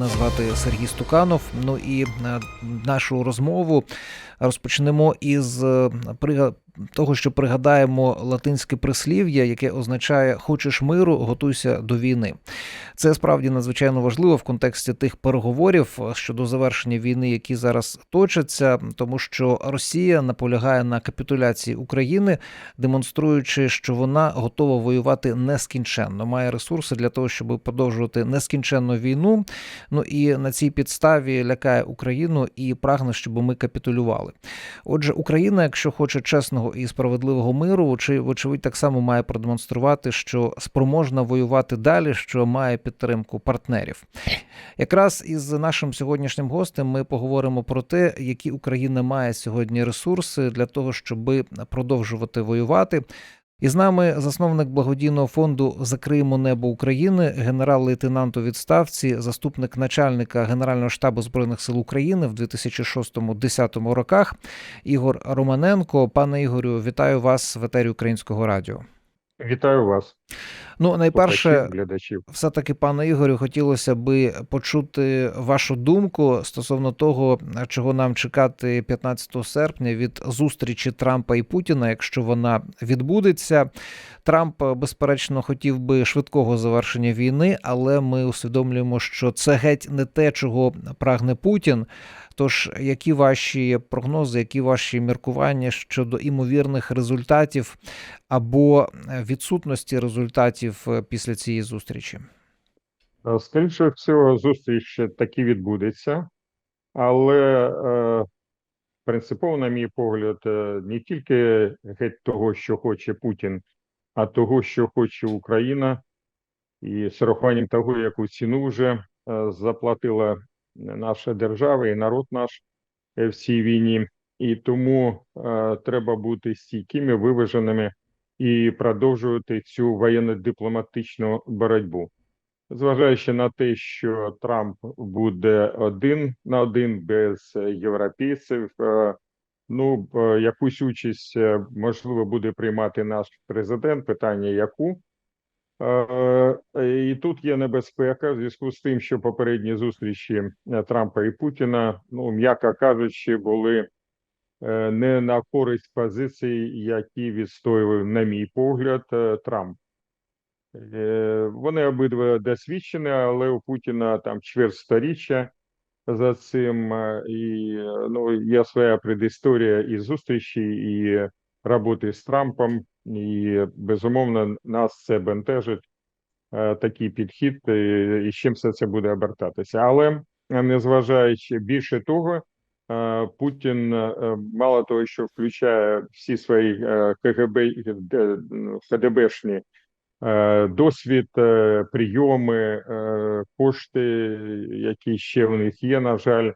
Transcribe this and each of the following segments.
Мене звати Сергій Стуканов. Ну і е, нашу розмову розпочнемо із е, того, що пригадаємо латинське прислів'я, яке означає хочеш миру, готуйся до війни. Це справді надзвичайно важливо в контексті тих переговорів щодо завершення війни, які зараз точаться, тому що Росія наполягає на капітуляції України, демонструючи, що вона готова воювати нескінченно, має ресурси для того, щоб продовжувати нескінченну війну. Ну і на цій підставі лякає Україну і прагне, щоб ми капітулювали. Отже, Україна, якщо хоче чесного і справедливого миру, чи вочевидь так само має продемонструвати, що спроможна воювати далі, що має підтримку партнерів. Якраз із нашим сьогоднішнім гостем ми поговоримо про те, які Україна має сьогодні ресурси для того, щоб продовжувати воювати. І з нами засновник благодійного фонду Закриємо небо України, генерал-лейтенант у відставці, заступник начальника Генерального штабу збройних сил України в 2006-2010 роках. Ігор Романенко. Пане Ігорю, вітаю вас в етері Українського радіо. Вітаю вас, Ну, найперше, глядачів. все-таки, пане Ігорю, хотілося би почути вашу думку стосовно того, чого нам чекати 15 серпня від зустрічі Трампа і Путіна, якщо вона відбудеться. Трамп, безперечно, хотів би швидкого завершення війни, але ми усвідомлюємо, що це геть не те, чого прагне Путін. Тож, які ваші прогнози, які ваші міркування щодо імовірних результатів або відсутності результатів е, після цієї зустрічі? Е, Скоріше всього, зустріч таки відбудеться, але е, принципово, на мій погляд, не тільки геть того, що хоче Путін, а того, що хоче Україна, і з урахуванням того, яку ціну вже заплатила наша держава і народ наш в цій війні. І тому треба бути стійкими, виваженими і продовжувати цю воєнно-дипломатичну боротьбу. Зважаючи на те, що Трамп буде один на один без європейців, е, ну е, якусь участь е, можливо буде приймати наш президент. Питання яку і тут є небезпека в зв'язку з тим, що попередні зустрічі Трампа і Путіна, ну м'яко кажучи, були не на користь позицій, які відстоював, на мій погляд, е, Трамп. Е, Вони обидва досвідчені, але у Путіна там чверть сторіччя за цим, е, і е, ну є своя предісторія і зустрічі, і роботи з Трампом, і безумовно нас це бентежить е, такий підхід, е, і з чим все це буде обертатися. Але е, незважаючи більше того, е, Путін е, мало того, що включає всі свої е, КГБ е, КДБшні е, досвід, е, прийоми, е, кошти, які ще в них є, на жаль,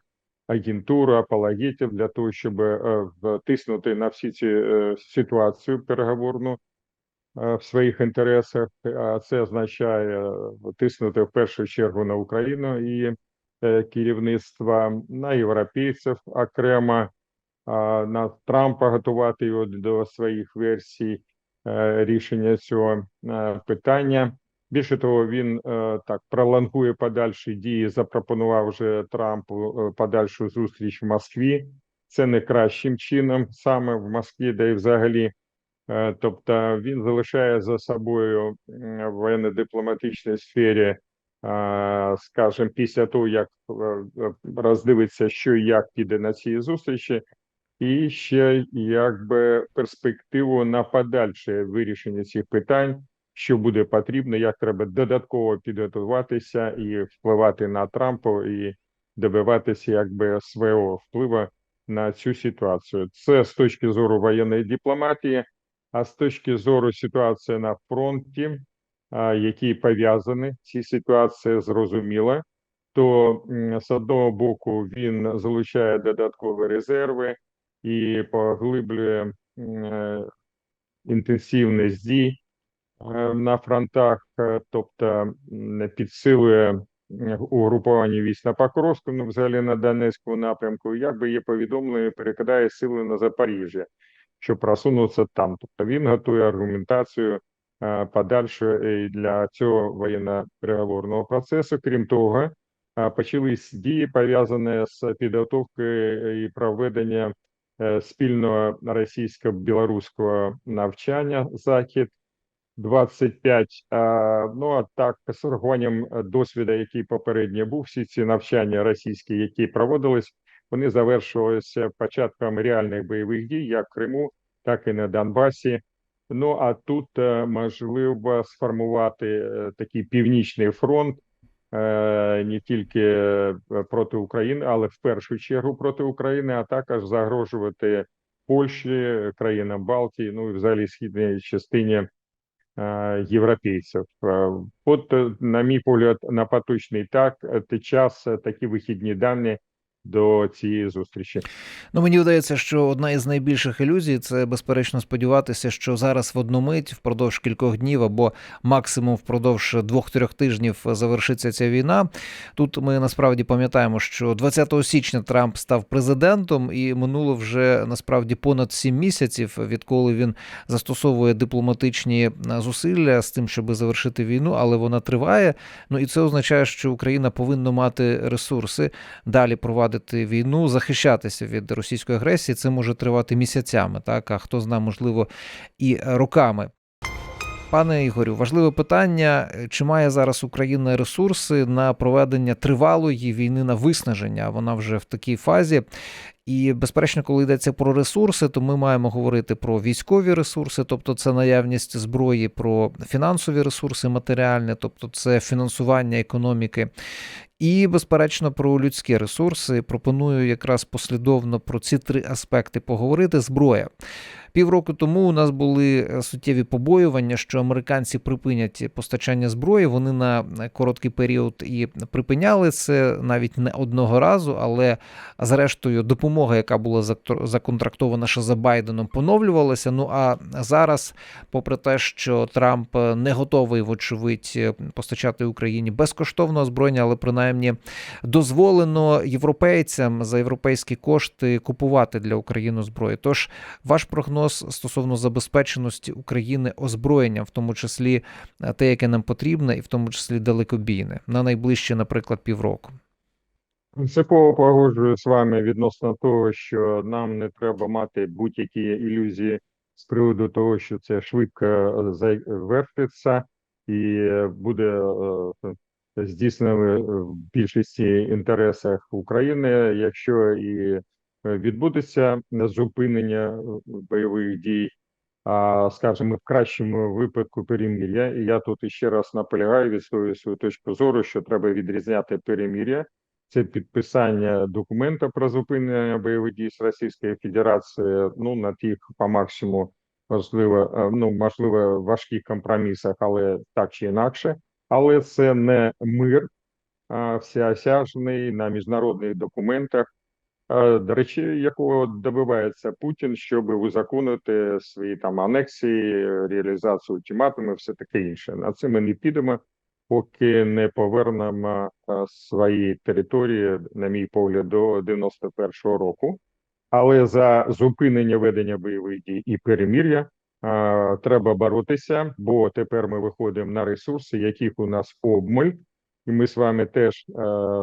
агентура, апологетів для того, щоб е, втиснути на всі ці е, ситуацію переговорну е, в своїх інтересах. А це означає тиснути в першу чергу на Україну і е, керівництва, на європейців окремо, на Трампа готувати його до своїх версій е, рішення цього е, питання. Більше того, він е, так пролонгує подальші дії. Запропонував вже Трампу е, подальшу зустріч в Москві. Це не кращим чином саме в Москві, де і взагалі. Е, тобто він залишає за собою в воєнно-дипломатичній сфері, е, скажімо, після того, як е, е, роздивиться, що і як піде на цій зустрічі, і ще якби перспективу на подальше вирішення цих питань що буде потрібно, як треба додатково підготуватися і впливати на Трампа і добиватися якби свого впливу на цю ситуацію. Це з точки зору воєнної дипломатії, а з точки зору ситуації на фронті, які пов'язані ці ситуації, зрозуміло. То з одного боку він залучає додаткові резерви і поглиблює е, інтенсивність дій е, на фронтах, е, тобто підсилує угруповання військ на Покровському, ну, взагалі на Донецькому напрямку, якби є повідомлення, перекидає сили на Запоріжжя, щоб просунутися там. Тобто він готує аргументацію е, для цього воєнно-переговорного процесу. Крім того, почались дії пов'язані з підготовкою і проведенням е, спільного російсько-білоруського навчання захід 25. А, Ну а так, з урахуванням е, досвіду, який попередньо був, всі ці навчання російські, які проводились, вони завершувалися початком реальних бойових дій, як в Криму, так і на Донбасі. Ну а тут е, можливо сформувати е, такий північний фронт е, не тільки проти України, але в першу чергу проти України, а також загрожувати Польщі, країнам Балтії, ну і взагалі східній частині європейців. От, на мій погляд, на поточний так час такі вихідні дані до цієї зустрічі. Ну, мені видається, що одна із найбільших ілюзій це безперечно сподіватися, що зараз в одну мить впродовж кількох днів або максимум впродовж двох-трьох тижнів завершиться ця війна. Тут ми насправді пам'ятаємо, що 20 січня Трамп став президентом, і минуло вже насправді понад сім місяців, відколи він застосовує дипломатичні е, зусилля з тим, щоб завершити війну, але вона триває. Ну і це означає, що Україна повинна мати ресурси далі провадити війну, захищатися від російської агресії. Це може тривати місяцями, так а хто знає, можливо, і роками. Пане Ігорю, важливе питання: чи має зараз Україна ресурси на проведення тривалої війни на виснаження? Вона вже в такій фазі. І, безперечно, коли йдеться про ресурси, то ми маємо говорити про військові ресурси, тобто це наявність зброї, про фінансові ресурси матеріальні, тобто це фінансування економіки. І, безперечно, про людські ресурси. Пропоную якраз послідовно про ці три аспекти поговорити. Зброя. Півроку тому у нас були е, суттєві побоювання, що американці припинять постачання зброї. Вони на короткий період і припиняли це навіть не одного разу, але зрештою допомога, яка була законтрактована ще за Байденом, поновлювалася. Ну а зараз, попри те, що Трамп е, не готовий, вочевидь, е, постачати Україні безкоштовне озброєння, але принаймні дозволено європейцям за європейські кошти купувати для України зброю. Тож ваш прогноз стосовно забезпеченості України озброєнням, в тому числі е, те, яке нам потрібне, і в тому числі далекобійне, на найближче, наприклад, півроку. Принципово погоджуюсь з вами відносно того, що нам не треба мати будь-які ілюзії з приводу того, що це швидко завершиться і буде е, здійснено в більшості інтересах України, якщо і відбудеться зупинення е, бойових дій, а скажімо, в кращому випадку перемір'я. І я тут іще раз наполягаю, відстоюю свою точку зору, що треба відрізняти перемір'я це підписання документа про зупинення бойових дій з Російською Федерацією, ну на тих по максимуму можливо, е, ну можливо, важких компромісах, але так чи інакше. Але це не мир всеосяжний на міжнародних документах, до речі, якого добивається Путін, щоб узаконити свої там анексії, реалізацію ультиматумів, все таке інше. На це ми не підемо поки не повернемо свої території, на мій погляд, до 91-го року. Але за зупинення ведення бойових дій і перемір'я треба боротися, бо тепер ми виходимо на ресурси, яких у нас обмаль, і ми з вами теж е,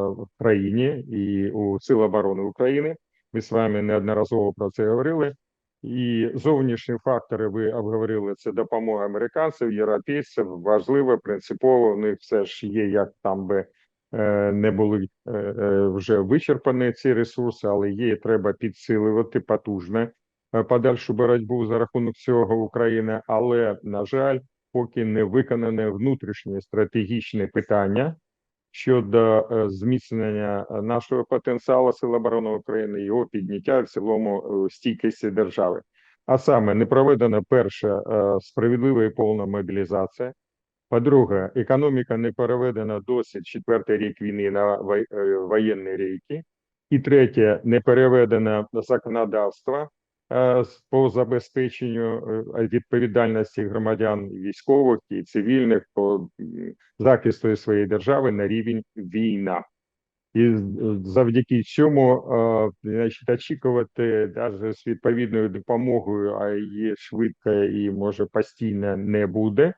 в країні і у Сил оборони України. Ми з вами неодноразово про це говорили. І зовнішні фактори ви обговорили це допомога американців, європейців. Важливо, принципово. У них все ж є, як там би е, не були е, вже вичерпані ці ресурси, але є треба підсилювати потужно е, подальшу боротьбу за рахунок цього України. Але на жаль, поки не виконане внутрішнє стратегічне питання щодо е, зміцнення е, нашого потенціалу Сил оборони України, його підняття в цілому е, стійкості держави. А саме не проведена перша справедлива і повна мобілізація. По-друге, економіка не переведена досить четвертий рік війни на воєнні рейки. І третє, не переведено законодавство по забезпеченню е, відповідальності громадян військових і цивільних по захисту своєї держави на рівень війна. І е, завдяки цьому, е, значить, очікувати навіть з відповідною допомогою, а її швидко і може постійно не буде.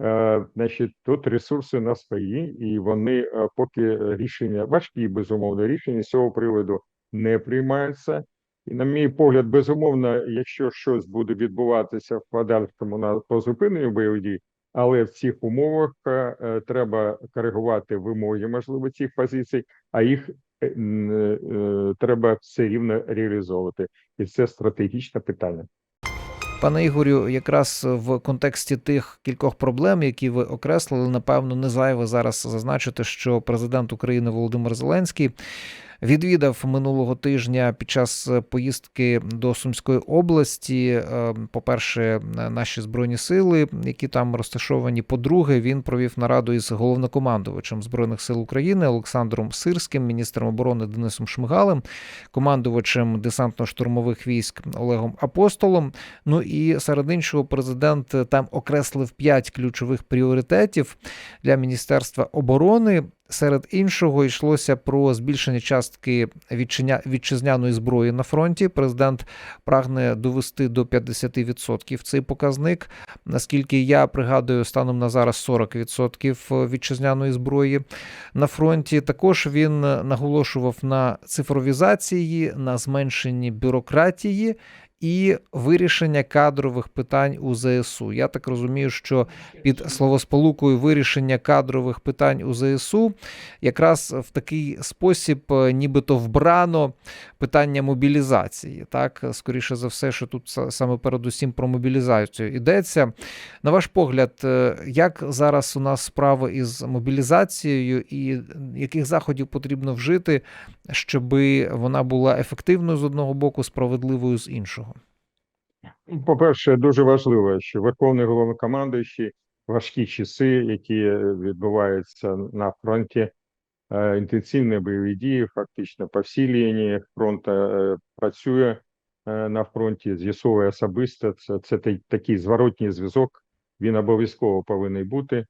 Е, Значить, тут ресурси на свої, і вони е, поки рішення важкі, безумовно, рішення з цього приводу не приймаються. І, на мій погляд, безумовно, якщо щось буде відбуватися в подальшому на по зупиненню бойових дій, але в цих умовах е, е, треба коригувати вимоги, можливо, цих позицій, а їх е, е, треба все рівно реалізовувати, і це стратегічне питання. Пане Ігорю, якраз в контексті тих кількох проблем, які ви окреслили, напевно, не зайве зараз зазначити, що президент України Володимир Зеленський відвідав минулого тижня під час поїздки до Сумської області. е, По-перше, наші збройні сили, які там розташовані. По-друге, він провів нараду із головнокомандувачем збройних сил України Олександром Сирським, міністром оборони Денисом Шмигалем, командувачем десантно-штурмових військ Олегом Апостолом. Ну і серед іншого, президент там окреслив п'ять ключових пріоритетів для Міністерства оборони. Серед іншого йшлося про збільшення частки вітчизняної зброї на фронті. Президент прагне довести до 50% цей показник. Наскільки я пригадую, станом на зараз 40% вітчизняної зброї на фронті. Також він наголошував на цифровізації, на зменшенні бюрократії. І вирішення кадрових питань у ЗСУ. Я так розумію, що під словосполукою вирішення кадрових питань у ЗСУ якраз в такий спосіб, е, нібито вбрано питання мобілізації. Так, скоріше за все, що тут саме передусім про мобілізацію йдеться. На ваш погляд, е, як зараз у нас справи із мобілізацією, і яких заходів потрібно вжити, щоб вона була ефективною з одного боку, справедливою з іншого? По-перше, дуже важливо, що Верховний головнокомандуючий важкі часи, які відбуваються на фронті, е, інтенсивні бойові дії, фактично по всій лінії фронту е, працює е, на фронті, з'ясовує особисто. Це, це такий зворотній зв'язок. Він обов'язково повинен бути.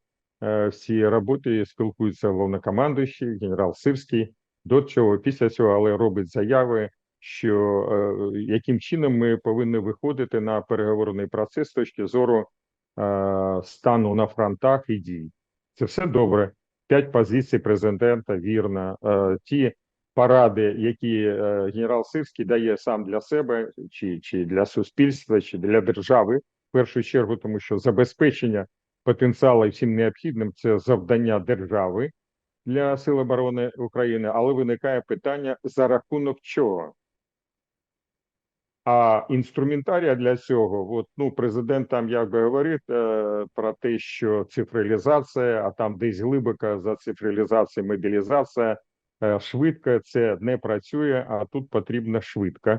Всі роботи спілкуються головнокомандуючий, генерал Сирський. До цього, після цього, але робить заяви що е, яким чином ми повинні виходити на переговорний процес з точки зору е, стану на фронтах і дій. Це все добре. П'ять позицій президента вірно. Е, ті поради, які генерал Сирський дає сам для себе, чи, чи для суспільства, чи для держави, в першу чергу, тому що забезпечення потенціалу всім необхідним це завдання держави для Сил оборони України, але виникає питання за рахунок чого? А інструментарія для цього, от ну президент там якби говорить е, про те, що цифралізація, а там десь глибоко за цифралізація, мобілізація е, швидко це не працює, а тут потрібно швидко.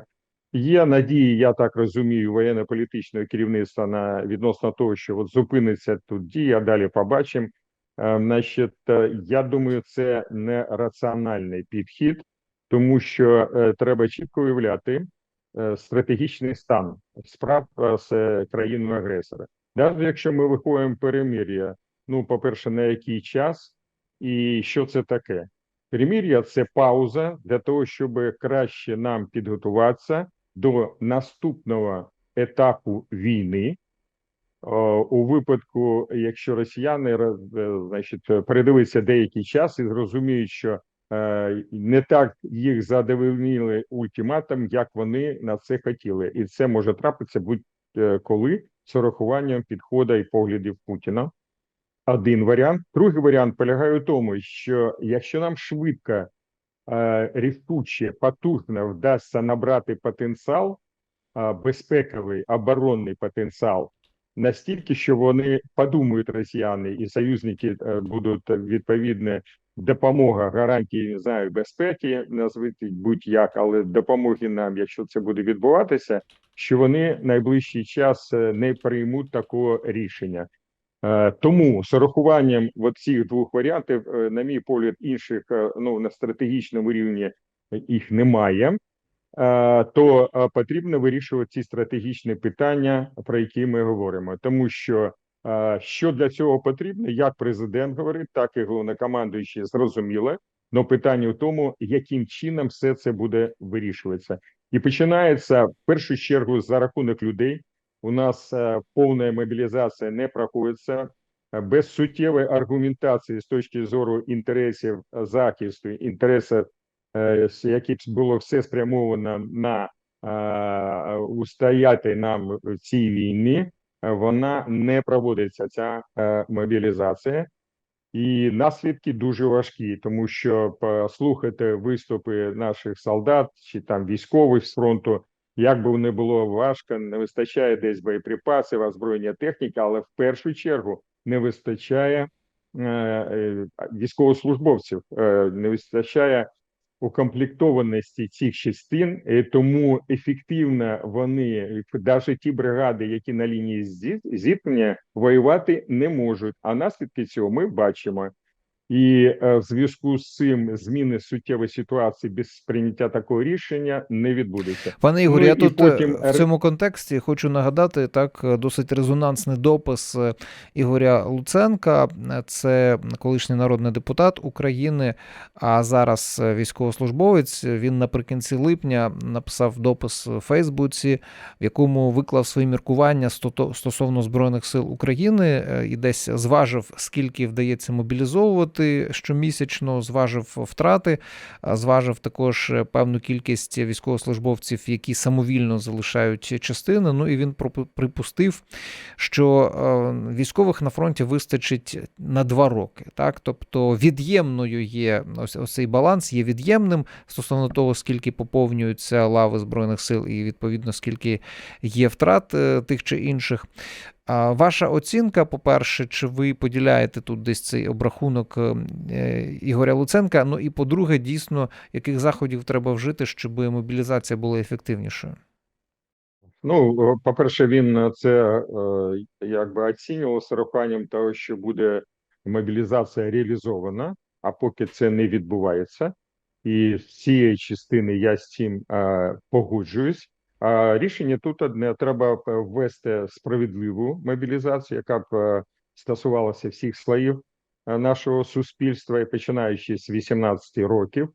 Є надії, я так розумію, воєнно-політичного керівництва на відносно того, що от зупиниться тут дія, далі побачимо. Е, значить, е, я думаю, це не раціональний підхід, тому що е, треба чітко уявляти стратегічний стан справ е, з е, країною агресора. Навіть якщо ми виходимо перемир'я, ну, по-перше, на який час і що це таке? Перемир'я це пауза для того, щоб краще нам підготуватися до наступного етапу війни. У випадку, якщо росіяни е, значить, передивиться деякий час і зрозуміють, що е, не так їх задовольнили ультиматум, як вони на це хотіли, і це може трапитися будь-коли з урахуванням підходу і поглядів Путіна. Один варіант. Другий варіант полягає у тому, що якщо нам швидко, е, рішуче, потужно вдасться набрати потенціал, е, безпековий оборонний потенціал, настільки, що вони подумають росіяни і союзники е, будуть відповідне допомога гарантії не знаю безпеки, назвіть будь-як, але допомоги нам, якщо це буде відбуватися, що вони найближчий час е, не приймуть такого рішення. Е, Тому з урахуванням цих двох варіантів, е, на мій погляд, інших е, ну на стратегічному рівні їх немає. Е, То е, потрібно вирішувати ці стратегічні питання, про які ми говоримо, тому що е, що для цього потрібно, як президент говорить, так і головнокомандуючий зрозуміло. але питання в тому, яким чином все це буде вирішуватися, і починається в першу чергу за рахунок людей. У нас повна мобілізація не проходиться без суттєвої аргументації з точки зору інтересів захисту, інтересів, які б було все спрямовано на е, устояти нам в цій війні, е, вона не проводиться ця е, мобілізація. І наслідки дуже важкі, тому що послухати виступи наших солдат чи там військових з фронту, як би не було важко, не вистачає десь боєприпасів, озброєння техніки, але в першу чергу не вистачає е, е, військовослужбовців, е, не вистачає укомплектованості цих частин, тому ефективно вони навіть ті бригади, які на лінії зі- зіткнення, воювати не можуть. А наслідки цього ми бачимо. І е, в зв'язку з цим зміни суттєвої ситуації без прийняття такого рішення не відбудеться. Пане Ігор, Ну, я тут потім е, в цьому контексті хочу нагадати так е, досить резонансний допис Ігоря Луценка. Це колишній народний депутат України, а зараз військовослужбовець. Він наприкінці липня написав допис у Фейсбуці, в якому виклав свої міркування стосовно збройних сил України і десь зважив, скільки вдається мобілізовувати щомісячно, зважив втрати. Зважив також е, певну кількість військовослужбовців, які самовільно залишають частини. Ну і він припустив, що е, військових на фронті вистачить на два роки. Так, тобто від'ємною є ось, ось цей баланс, є від'ємним стосовно того, скільки поповнюються лави збройних сил, і відповідно скільки є втрат е, тих чи інших. Ваша оцінка, по-перше, чи ви поділяєте тут десь цей обрахунок е, е, Ігоря Луценка? Ну і по-друге, дійсно, яких заходів треба вжити, щоб мобілізація була ефективнішою? Ну, по-перше, він е, це е, якби оцінював з урахуванням того, що буде мобілізація реалізована, а поки це не відбувається. І з цієї частини я з цим е, погоджуюсь. А рішення тут одне: треба ввести справедливу мобілізацію, яка б е, стосувалася всіх слоїв е, нашого суспільства, і починаючи з 18 років.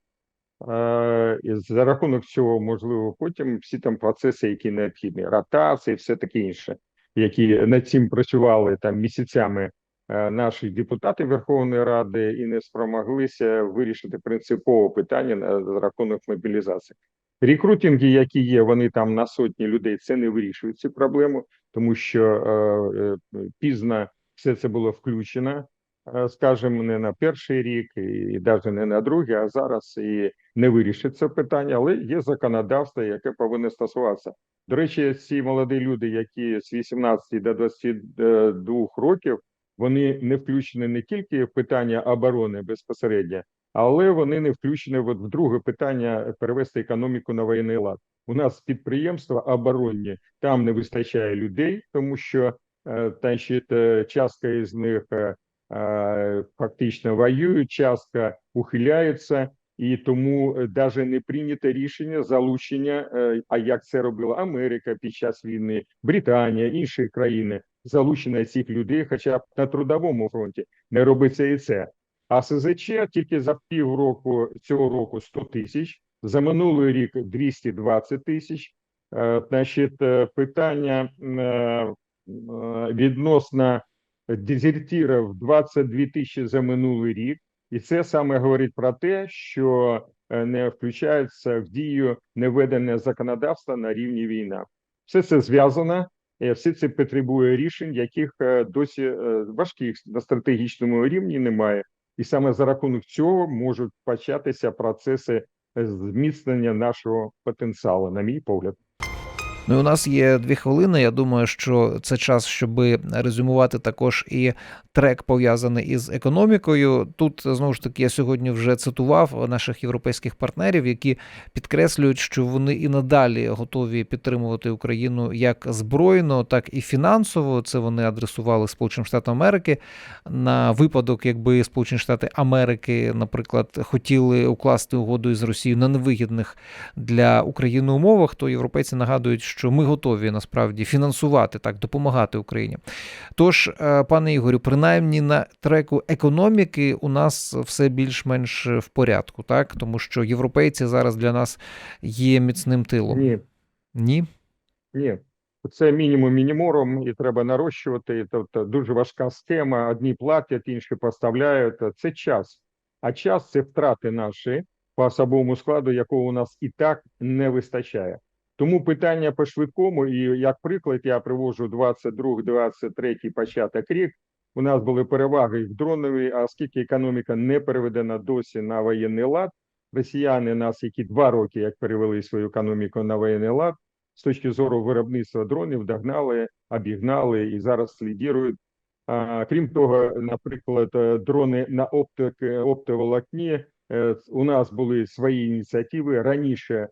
Е, і за рахунок цього, можливо, потім всі там процеси, які необхідні, ротації, все таке інше, які над цим працювали там місяцями е, наші депутати Верховної Ради і не спромоглися вирішити принципове питання за рахунок мобілізації. Рекрутинги, які є, вони там на сотні людей, це не вирішують цю проблему, тому що е, е, пізно все це було включено, е, скажімо, не на перший рік, і навіть не на другий, а зараз і не вирішить це питання, але є законодавство, яке повинно стосуватися. До речі, ці молоді люди, які з 18 до 22 років, вони не включені не тільки в питання оборони безпосередньо, але вони не включені от в друге питання перевести економіку на воєнний лад. У нас підприємства оборонні, там не вистачає людей, тому що е, значить, е, частка із них е, фактично воюють, частка ухиляється. І тому навіть не прийнято рішення залучення. А як це робила Америка під час війни, Британія, інші країни залучення цих людей, хоча б на трудовому фронті, не робиться і це. А СЗЧ тільки за півроку цього року 100 тисяч, за минулий рік 220 тисяч. Е, Значить, е, питання е, відносно дезертирів 22 тисячі за минулий рік. І це саме говорить про те, що не включається в дію неведене законодавства на рівні війна. Все це зв'язано, все це потребує рішень, яких досі важких на стратегічному рівні немає. І саме за рахунок цього можуть початися процеси е, зміцнення нашого потенціалу, на мій погляд. Ну, і у нас є дві хвилини. Я думаю, що це час, щоб резюмувати також і трек пов'язаний із економікою. Тут знову ж таки я сьогодні вже цитував наших європейських партнерів, які підкреслюють, що вони і надалі готові підтримувати Україну як збройно, так і фінансово. Це вони адресували Сполученим Штатам Америки на випадок, якби Сполучені Штати Америки, наприклад, хотіли укласти угоду із Росією на невигідних для України умовах, то європейці нагадують, що ми готові насправді фінансувати так, допомагати Україні. Тож, е, пане Ігорю, принаймні на треку економіки у нас все більш-менш в порядку, так тому що європейці зараз для нас є міцним тилом. Ні, Ні? ні. Це мінімум мінімором, і треба нарощувати. Тобто дуже важка схема. Одні платять, інші поставляють. Це час. А час це втрати наші по особовому складу, якого у нас і так не вистачає. Тому питання по швидкому, і як приклад, я привожу 22-23 початок рік. У нас були переваги в дроновій, а оскільки економіка не переведена досі на воєнний лад, росіяни нас, які два роки як перевели свою економіку на воєнний лад, з точки зору виробництва дронів, догнали, обігнали і зараз лідірують. А, крім того, наприклад, е, дрони на оптик, оптоволокні. е, У нас були свої ініціативи раніше, е,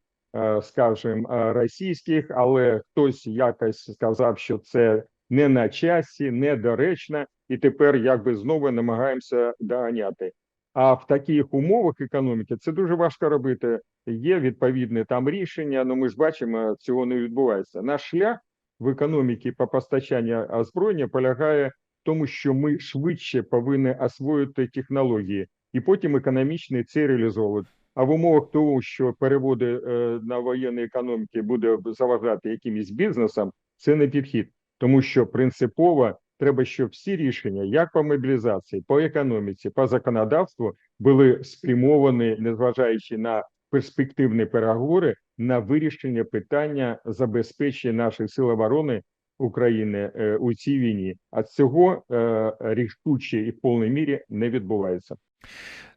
скажімо, е, російських, але хтось якось сказав, що це не на часі, недоречно, і тепер якби знову намагаємося доганяти. А в таких умовах економіки це дуже важко робити. Є відповідне там рішення, але ми ж бачимо, цього не відбувається. Наш шлях в економіці по постачанню озброєння полягає в тому, що ми швидше повинні освоїти технології і потім економічно це реалізовувати. А в умовах того, що переводи е, на воєнні економіки буде заважати якимось бізнесам, це не підхід, тому що принципово треба, щоб всі рішення, як по мобілізації, по економіці, по законодавству, були спрямовані, незважаючи на перспективні переговори, на вирішення питання забезпечення наших сил оборони України е, у цій війні. А цього е, рішуче і в повній мірі не відбувається.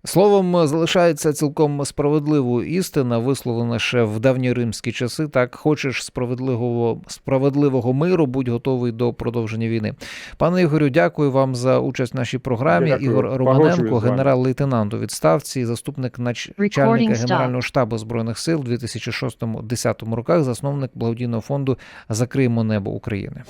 Словом, залишається цілком справедливою істина, висловлена ще в давні римські часи. Так, хочеш справедливого справедливого миру, будь готовий до продовження війни. Пане Ігорю, дякую вам за участь в нашій програмі. Дякую. Ігор Романенко, генерал-лейтенант у відставці, заступник начальника Генерального штабу збройних сил у 2006-2010 роках, засновник благодійного фонду Закриємо небо України.